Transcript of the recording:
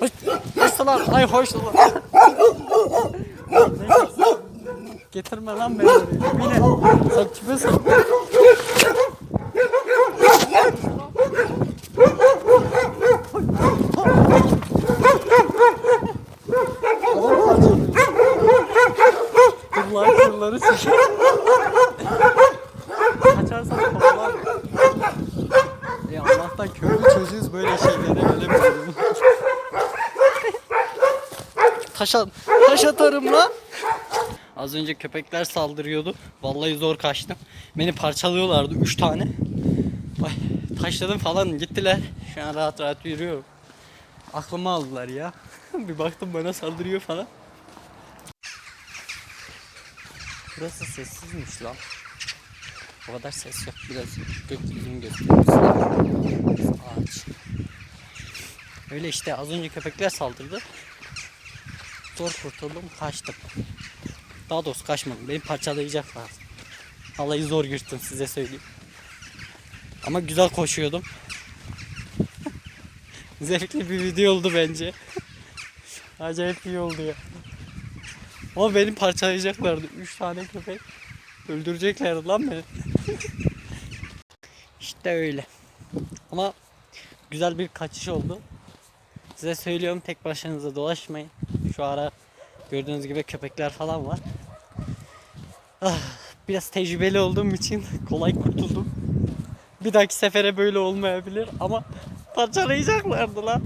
Hoş, hoş lan. Ay hoş lan. Getirme lan beni oraya. Yine. Sen kimsin? Dur lan kırları çek. Kaçarsan kovalar. Ya Allah'tan köylü çocuğuz böyle şeylere ölemiyoruz. Taş, at- taş atarım lan. Az önce köpekler saldırıyordu. Vallahi zor kaçtım. Beni parçalıyorlardı 3 tane. Ay, taşladım falan gittiler. Şu an rahat rahat yürüyorum. Aklımı aldılar ya. Bir baktım bana saldırıyor falan. Burası sessizmiş lan. O kadar ses yok. Biraz gökyüzünü gösteriyor. Ağaç. Öyle işte az önce köpekler saldırdı. Zor kurtuldum kaçtım. Daha doğrusu kaçmadım. Beni parçalayacaklar. Vallahi zor yırttım size söyleyeyim. Ama güzel koşuyordum. Zevkli bir video oldu bence. Acayip iyi oldu ya. Ama beni parçalayacaklardı. 3 tane köpek. Öldüreceklerdi lan beni. işte öyle. Ama güzel bir kaçış oldu. Size söylüyorum tek başınıza dolaşmayın. Şu ara gördüğünüz gibi köpekler falan var. Ah, biraz tecrübeli olduğum için kolay kurtuldum. Bir dahaki sefere böyle olmayabilir ama parçalayacaklardı lan.